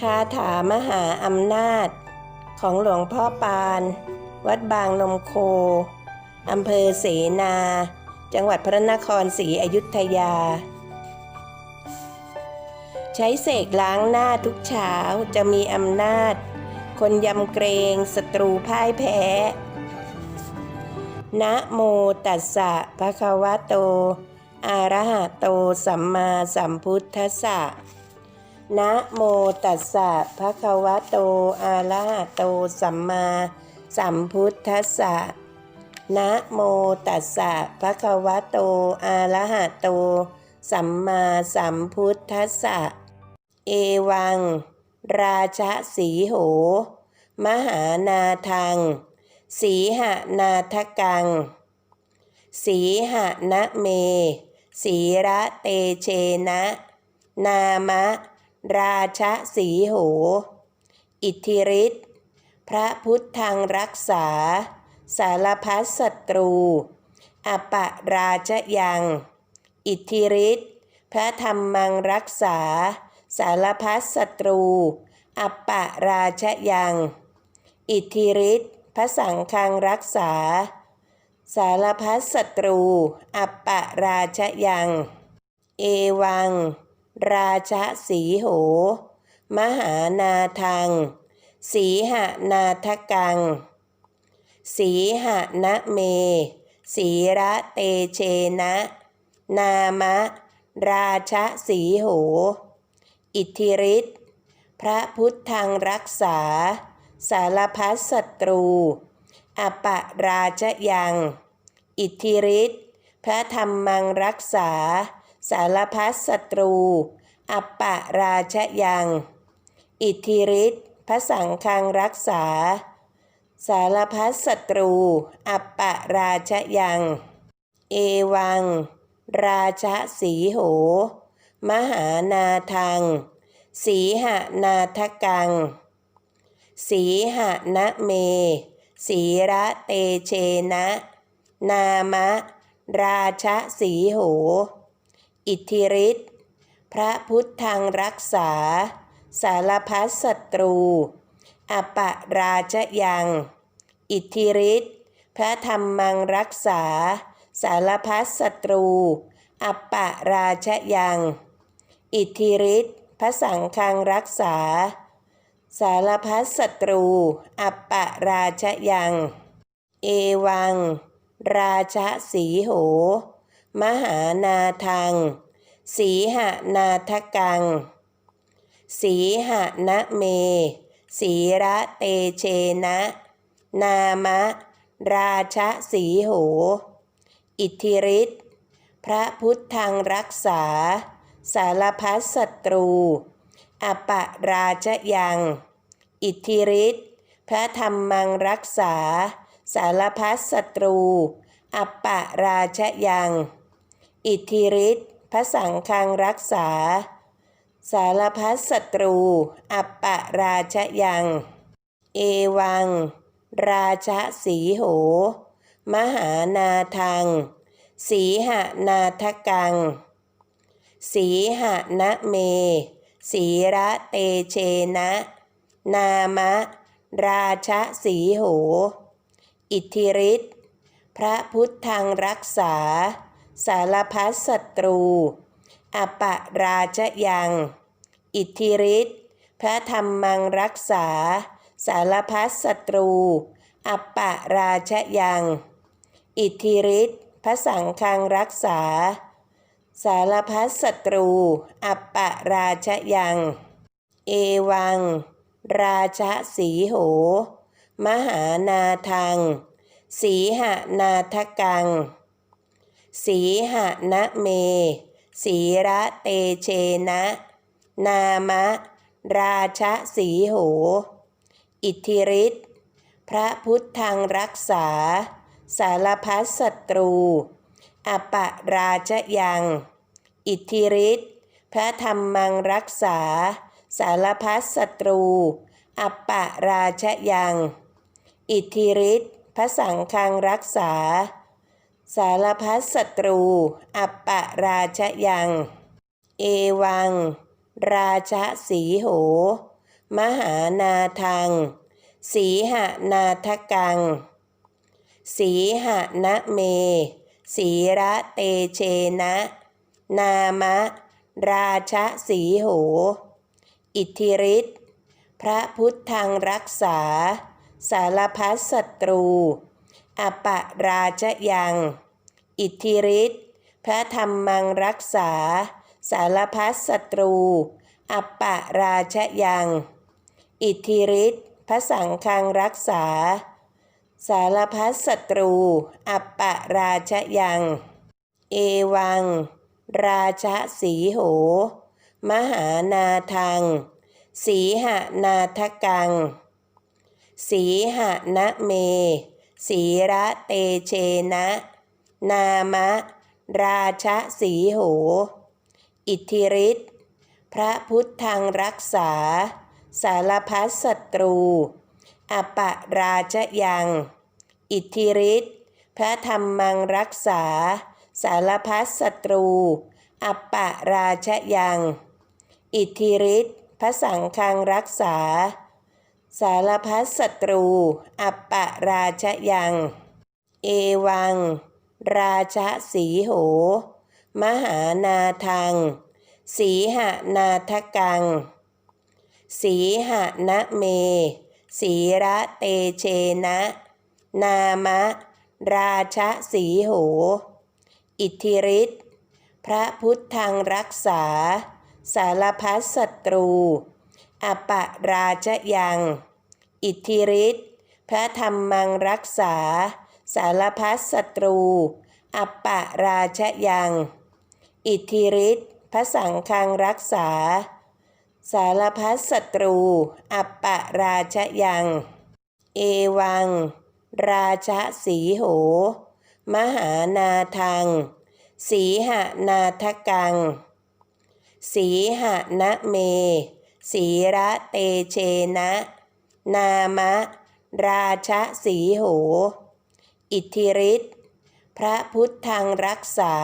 คาถามหาอำนาจ ของหลวงพ่อปาน วัดบางนมโคอำเภอเสนา จังหวัดพระนครศรีอยุธยา ใช้เสกล้างหน้าทุกเช้าจะมีอำนาจ คนยำเกรงศัตรูพ่ายแพ้ นะโมตัสสะภะคะวะโต อะระหะโตสัมมาสัมพุทธัสสะ นะโมตัสสะภะคะวะโตอะระหะโตสัมมาสัมพุทธัสสะนะโมตัสสะภะคะวะโตอะระหะโต สัมมาสัมพุทธัสสะ เอวัง ราชสีโห มหานาทัง สีหนาทกัง สีหนะเม สีระเตเชนะ นามะ ราชสีโห อิทธิฤทธิ์ พระพุทธังรักษา สารพัดศัตรู อปะราชยัง อิทธิฤทธิ์ พระธรรมังรักษา สารพัดศัตรู อปะราชยัง อิทธิฤทธิ์ พระสังฆังรักษา สารพัดศัตรู อปปะราชยัง เอวัง ราชสีโห มหานาทัง สีหนาทกัง สีหนะเม สีระเตเชนะ นามะ ราชสีโห อิทธิฤทธิ์พระพุทธังรักษา สารพัดศัตรู อปะราชยัง อิทธิฤทธิ์พระธรรมังรักษา สารพัดศัตรูอปะราชยัง อิทธิฤทธิ์พระสังฆังรักษา สารพัดศัตรูอปปะราชยัง เอวัง ราชสีโห มหานาทัง สีหนาทกัง สีหนะเม สีระเตเชนะ นามะ ราชสีโห อิทธิฤทธิ์พระพุทธังรักษา สารพัดศัตรู อปะราชยัง อิทธิฤทธิ์พระธรรมังรักษา สารพัดศัตรู อปะราชยัง อิทธิฤทธิ์พระสังฆังรักษา สารพัดศัตรู อปปะราชยัง เอวัง ราชสีโห มหานาทัง สีหนาทกัง สีหนะเม สีระเตเชนะ นามะ ราชสีโห อิทธิฤทธิ์พระพุทธังรักษา สารพัดศัตรู อปะราชยัง อิทธิฤทธิ์พระธรรมังรักษา สารพัดศัตรู อปปะราชยัง อิทธิฤทธิ์พระสังฆังรักษา สารพัดศัตรู อัปปะราชยัง เอวัง ราชสีโห มหานาทัง สีหนาทกัง สีหนะเม สีระเตเชนะ นามะ ราชสีโห อิทธิฤทธิ์พระพุทธังรักษา สารพัดศัตรู อปะราชยัง อิทธิฤทธิ์ พระธรรมังรักษา สารพัดศัตรู อปะราชยัง อิทธิฤทธิ์ พระสังฆังรักษา สารพัดศัตรูอปปะราชยัง เอวัง ราชสีโห มหานาทัง สีหนาทกัง สีหนะเม สีระเตเชนะ นามะ ราชสีโห อิทธิฤทธิ์พระพุทธังรักษา สารพัดศัตรู อปะราชยัง อิทธิฤทธิ์พระธรรมังรักษา สารพัดศัตรู อปปะราชยัง อิทธิฤทธิ์พระสังฆังรักษา สารพัดศัตรู อัปปะราชยัง เอวัง ราชสีโห มหานาทัง สีหนาทกัง สีหนะเม สีระเตเชนะ นามะ ราชสีโห อิทธิฤทธิ์พระพุทธังรักษา สารพัดศัตรู อปะราชยัง อิทธิฤทธิ์พระธรรมังรักษา สารพัดศัตรู อปะราชยัง อิทธิฤทธิ์พระสังฆังรักษา สารพัดศัตรูอปปะราชยัง เอวัง ราชสีโห มหานาทัง สีหนาทกัง สีหนะเม สีระเตเชนะ นามะ ราชสีโห อิทธิฤทธิ์พระพุทธังรักษา สารพัดศัตรู อปะราชยัง อิทธิฤทธิ์พระธรรมังรักษา สารพัดศัตรู อปะราชยัง อิทธิฤทธิ์พระสังฆังรักษา สารพัดศัตรู อัปปราชยัง เอวัง ราชสีโห มหานาทัง สีหนาทกัง สีหนะเม สีระเตเชนะ นามะ ราชสีโห อิทธิฤทธิ์พระพุทธังรักษา สารพัดศัตรู อปะราชยัง อิทธิฤทธิ์พระธรรมังรักษา สารพัดศัตรู อปะราชยัง อิทธิฤทธิ์พระสังฆังรักษา สารพัดศัตรูอปปะราชยัง เอวัง ราชสีโห มหานาทัง สีหนาทกัง สีหนะเม สีระเตเชนะ นามะ ราชสีโห อิทธิฤทธิ์พระพุทธังรักษา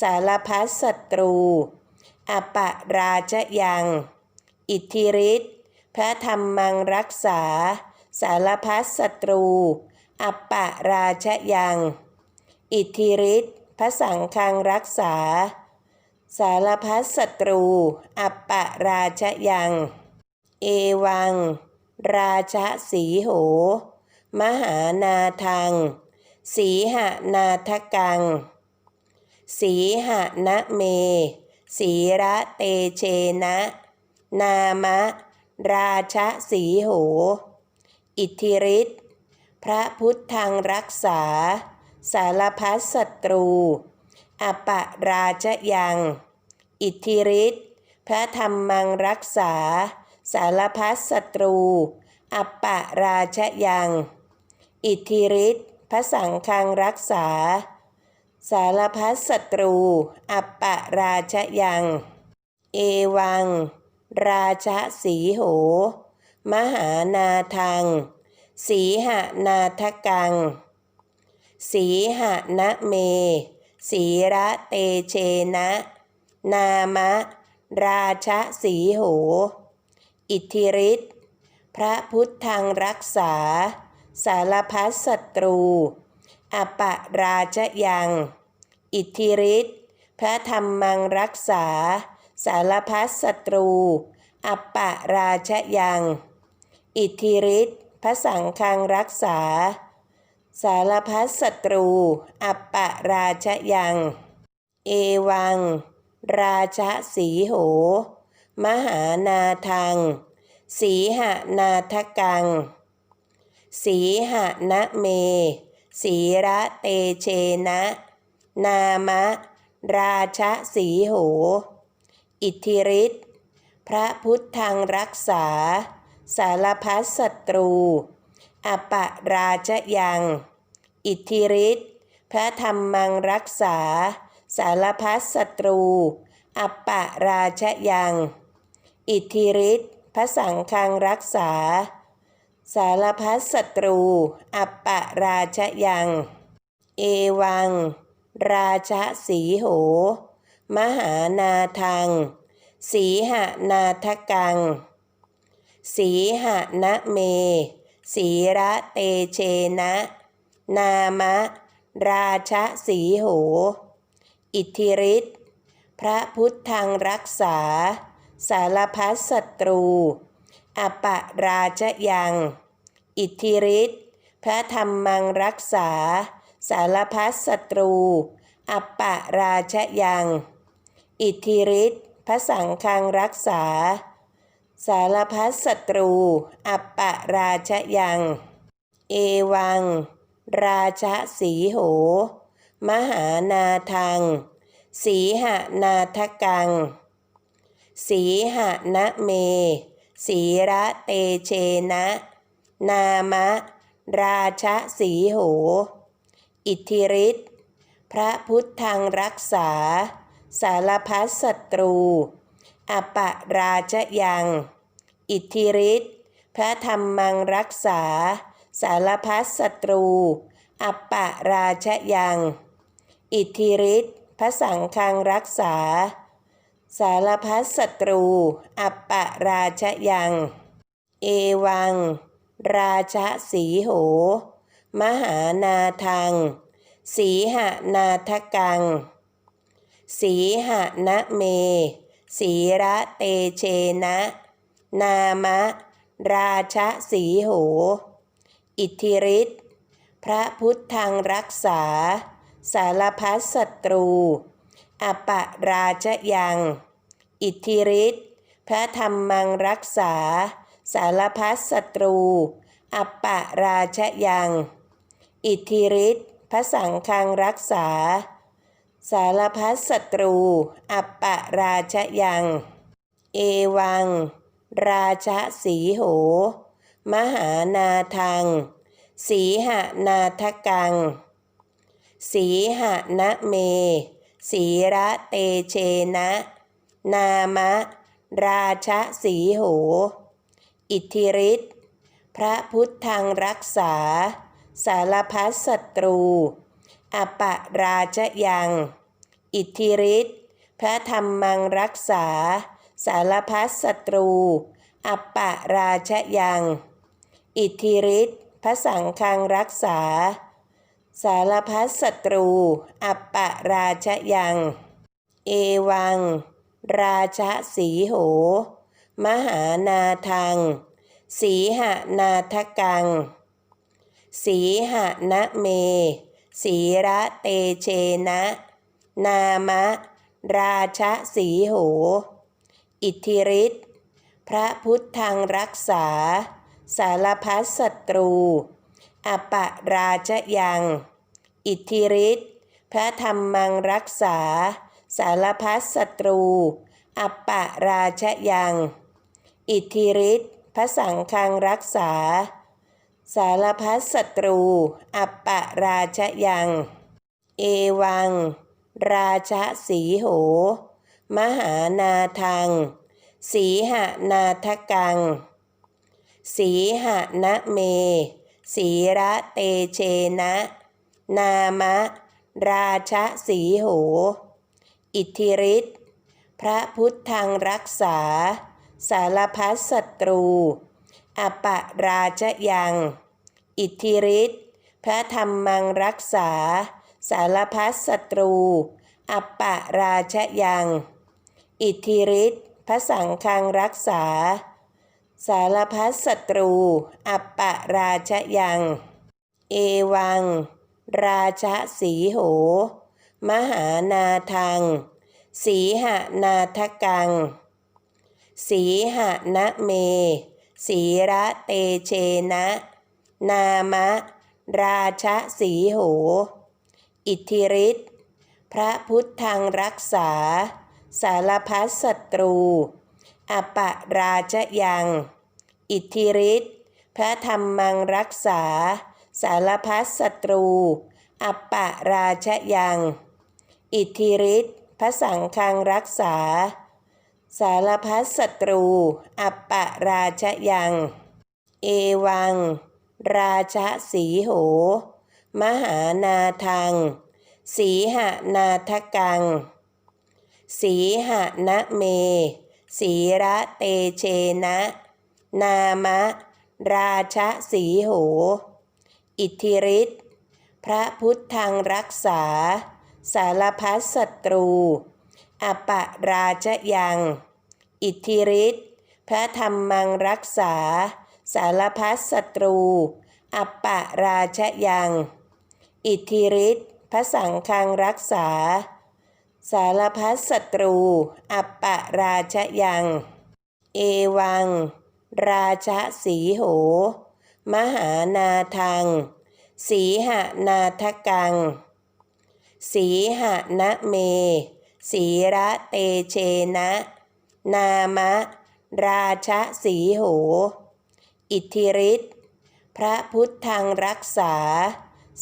สารพัดศัตรู อปะราชยัง อิทธิฤทธิ์พระธรรมังรักษา สารพัดศัตรู อปปะราชยัง อิทธิฤทธิ์พระสังฆังรักษา สารพัดศัตรู อัปปราชยัง เอวัง ราชสีโห มหานาทัง สีหนาทกัง สีหนะเม สีระเตเชนะ นามะ ราชสีโห อิทธิฤทธิ์พระพุทธังรักษา สารพัดศัตรู อปะราชยัง อิทธิฤทธิ์พระธรรมังรักษา สารพัดศัตรู อปะราชยัง อิทธิฤทธิ์พระสังฆังรักษา สารพัดศัตรู อปะราชยัง เอวัง ราชสีโห มหานาทัง สีหนาทกัง สีหนะเม สีระเตเชนะ นามะ ราชสีโห อิทธิฤทธิ์พระพุทธังรักษา สารพัดศัตรู อปะราชยัง อิทธิฤทธิ์พระธรรมังรักษา สารพัดศัตรู อปปะราชยัง อิทธิฤทธิ์พระสังฆังรักษา สารพัดศัตรู อัปปะราชยัง เอวัง ราชสีโห มหานาทัง สีหนาทกัง สีหนะเม สีระเตเชนะ นามะ ราชสีโห อิทธิฤทธิ์พระพุทธังรักษา สารพัดศัตรูอปะราชยัง อิทธิฤทธิ์พระธรรมังรักษา สารพัดศัตรู อัปปะราชยัง อิทธิฤทธิ์พระสังฆังรักษา สารพัดศัตรู อัปปะราชยัง เอวัง ราชสีโห มหานาทัง สีหนาทกัง สีหะนะเม สีระเตเชนะ นามะ ราชสีโห อิทธิฤทธิ์พระพุทธังรักษา สารพัดศัตรู อปะราชยัง อิทธิฤทธิ์พระธรรมังรักษา สารพัดศัตรู อปะราชยัง อิทธิฤทธิ์พระสังฆังรักษา สารพัดศัตรู อปะราชยัง เอวัง ราชสีโห มหานาทัง สีหะนาทกัง สีหะนะเม สีระเตเชนะ นามะ ราชสีโห อิทธิฤทธิพระพุทธังรักษา สารพัดศัตรู อปะราชยัง อิทธิฤทธิพระธรรมังรักษา สารพัดศัตรูอปปะราชยัง อิทธิฤทธิ์พระสังฆังรักษา สารพัดศัตรูอปปะราชยัง เอวัง ราชสีโห มหานาทัง สีหะนาทกัง สีหะนะเม สีระเตเชนะ นามะ ราชสีโห อิทธิฤทธิ์พระพุทธังรักษา สารพัดศัตรู อปะราชยัง อิทธิฤทธิ์พระธรรมังรักษา สารพัดศัตรู อปะราชยัง อิทธิฤทธิ์พระสังฆังรักษา สารพัดศัตรู อปปะราชยัง เอวัง ราชสีโห มหานาทัง สีหะนาทกัง สีหนะเม สีระเตเชนะ นามะ ราชสีโห อิทธิฤทธิ์พระพุทธังรักษา สารพัดศัตรู อปะราชยัง อิทธิฤทธิ์พระธรรมังรักษา สารพัดศัตรูอปปะราชยัง อิทธิฤทธิ์พระสังฆังรักษา สารพัดศัตรู อัปปะราชยัง เอวัง ราชสีโห มหานาทัง สีหนาทกัง สีหนะเม สีระเตเชนะ นามะ ราชสีโห อิทธิฤทธิ์พระพุทธังรักษา สารพัดศัตรู อปะราชยัง อิทธิฤทธิ์พระธรรมังรักษา สารพัดศัตรู อปะราชยัง อิทธิฤทธิ์พระสังฆังรักษา สารพัดศัตรู อปะราชยัง เอวัง ราชสีโห มหานาทัง สีหะนาทกัง สีหะนะเม สีระเตเชนะ นามะ ราชสีโห อิทธิฤทธิ์พระพุทธังรักษา สารพัดศัตรู อปะราชยัง อิทธิฤทธิ์พระธรรมังรักษา สารพัดศัตรู อปปะราชยัง อิทธิฤทธิ์พระสังฆังรักษา สารพัดศัตรู อัปปะราชยัง เอวัง ราชสีโห มหานาทัง สีหะนาทกัง สีหะนะเม สีระเตเชนะ นามะ ราชสีโห อิทธิฤทธิ์พระพุทธังรักษา สารพัดศัตรู อปะราชยัง อิทธิฤทธิ์พระธรรมังรักษา สารพัดศัตรู อปะราชยัง อิทธิฤทธิ์พระสังฆังรักษา สารพัดศัตรู อปะราชยัง เอวัง ราชสีโห มหานาทัง สีหนาทกัง สีหนะเม สีระเตเชนะ นามะ ราชสีโห อิทธิฤทธิ์พระพุทธังรักษา สารพัดศัตรู อปะราชยัง อิทธิฤทธิ์พระธรรมังรักษา สารพัดศัตรู อปะราชยัง อิทธิฤทธิ์พระสังฆังรักษา สารพัดศัตรูอปปะราชยัง เอวัง ราชสีโห มหานาทัง สีหนาทกัง สีหนะเม สีระเตเชนะ นามะ ราชสีโห อิทธิฤทธิ์พระพุทธังรักษา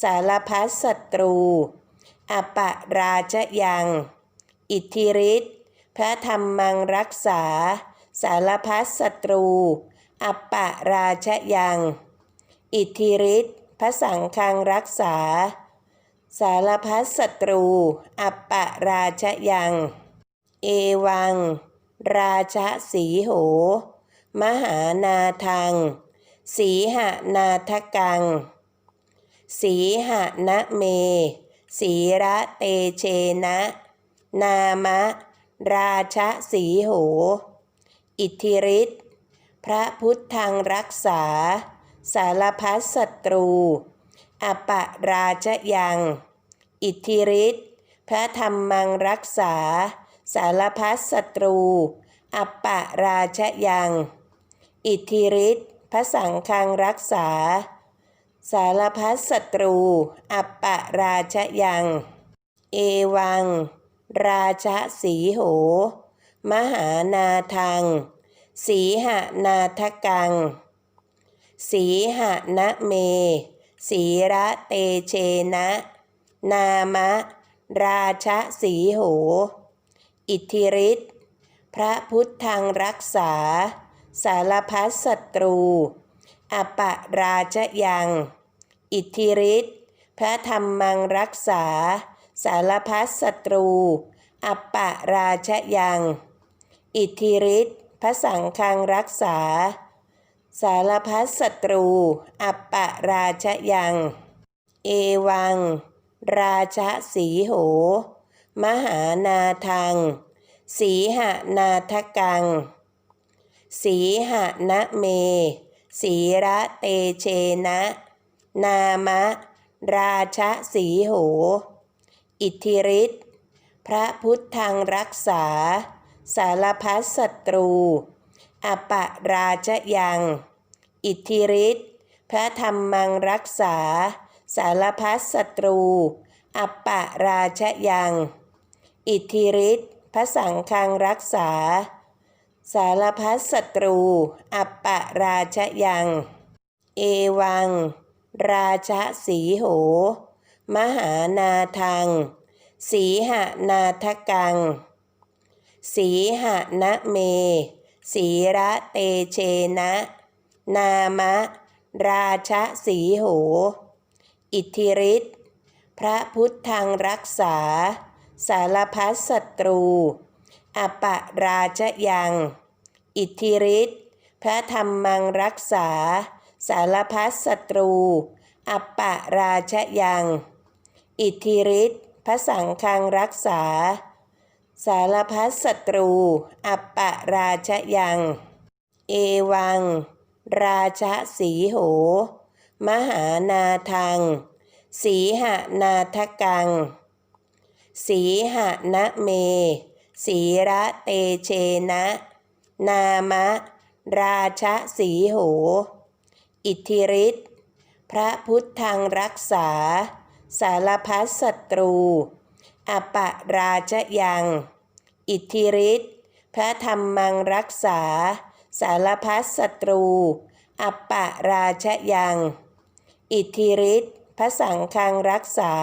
สารพัดศัตรูอปะราชยัง อิทธิฤทธิ์พระธรรมังรักษา สารพัดศัตรูอปปะราชยัง อิทธิฤทธิ์พระสังฆังรักษา สารพัดศัตรูอปปะราชยัง เอวัง ราชสีโห มหานาทัง สีหนาทกัง สีหนะเม สีระเตเชนะ นามะ ราชสีโห อิทธิฤทธิ์พระพุทธังรักษา สารพัดศัตรูอปะราชยัง อิทธิฤทธิ์พระธรรมังรักษา สารพัดศัตรูอปะราชยัง อิทธิฤทธิ์พระสังฆังรักษา สารพัดศัตรูอปะราชยัง เอวัง ราชสีโห มหานาทัง สีหนาทกัง สีหนะเม สีระเตเชนะ นามะ ราชสีโห อิทธิฤทธิ์พระพุทธังรักษา สารพัดศัตรู อปะราชยัง อิทธิฤทธิ์พระธรรมังรักษา สารพัดศัตรูอปปะราชยัง อิทธิฤทธิ์พระสังฆังรักษา สารพัดศัตรูอปปะราชยัง เอวัง ราชสีโห มหานาทัง สีหนาทกัง สีหนะเม สีระเตเชนะ นามะ ราชสีโห อิทธิฤทธิ์พระพุทธังรักษา สารพัดศัตรู อปะราชยัง อิทธิฤทธิ์พระธรรมังรักษา สารพัดศัตรู อปะราชยัง อิทธิฤทธิ์พระสังฆังรักษา สารพัดศัตรู อปปะราชยัง เอวัง ราชสีโห มหานาทัง สีหนาทกัง สีหนะเม สีระเตเชนะ นามะ ราชสีโห อิทธิฤทธิ์พระพุทธังรักษา สารพัดศัตรู อปะราชยัง อิทธิฤทธิ์พระธรรมังรักษา สารพัดศัตรูอปปะราชยัง อิทธิฤทธิ์พระสังฆังรักษา สารพัดศัตรู อัปปะราชยัง เอวัง ราชสีโห มหานาทัง สีหนาทกัง สีหนะเม สีระเตเชนะ นามะ ราชสีโห อิทธิฤทธิ์พระพุทธังรักษา สารพัดศัตรู อปะราชยัง อิทธิฤทธิ์พระธรรมังรักษา สารพัดศัตรู อปะราชยัง อิทธิฤทธิ์พระสังฆังรักษา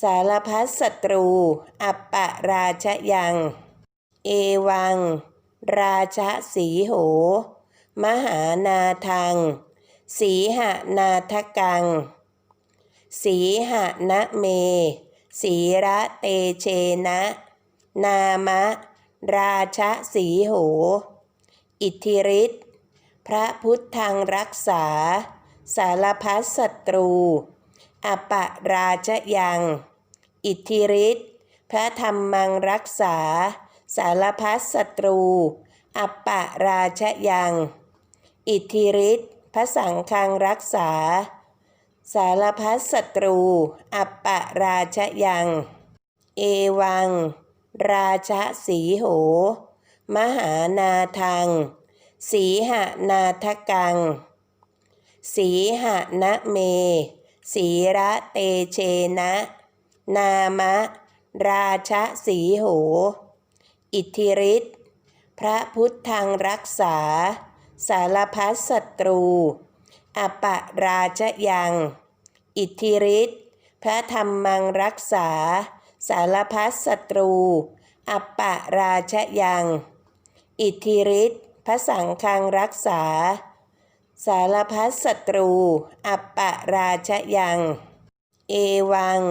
สารพัดศัตรูอปปะราชยัง เอวัง ราชสีโห มหานาทัง สีหนาทกัง สีหนะเม สีระเตเชนะ นามะ ราชสีโห อิทธิฤทธิ์พระพุทธังรักษา สารพัดศัตรู อปะราชยัง อิทธิฤทธิ์พระธรรมังรักษา สารพัดศัตรู อปะราชยัง อิทธิฤทธิ์พระสังฆังรักษา สารพัดศัตรู อัปปราชยัง เอวัง ราชสีโห มหานาทัง สีหนาทกัง สีหนะเม สีระเตเชนะ นามะ ราชสีโห อิทธิฤทธิ์พระพุทธังรักษา สารพัดศัตรู อปะราชยัง อิทธิฤทธิ์พระธรรมังรักษา สารพัดศัตรู อปะราชยัง อิทธิฤทธิ์พระสังฆังรักษา สารพัดศัตรูอปปะราชยัง เอวัง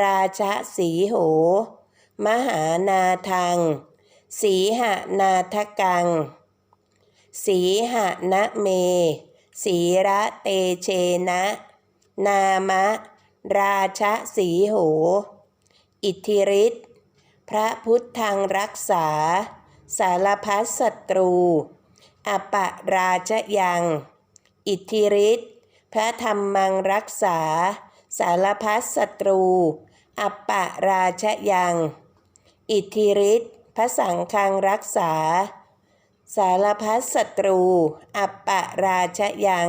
ราชสีโห มหานาทัง สีหนาทกัง สีหนะเม สีระเตเชนะ นามะ ราชสีโห อิทธิฤทธิ์พระพุทธังรักษา สารพัดศัตรู อปะราชยัง อิทธิฤทธิ์พระธรรมังรักษา สารพัดศัตรู อปปะราชยัง อิทธิฤทธิ์พระสังฆังรักษา สารพัดศัตรู อัปปะราชยัง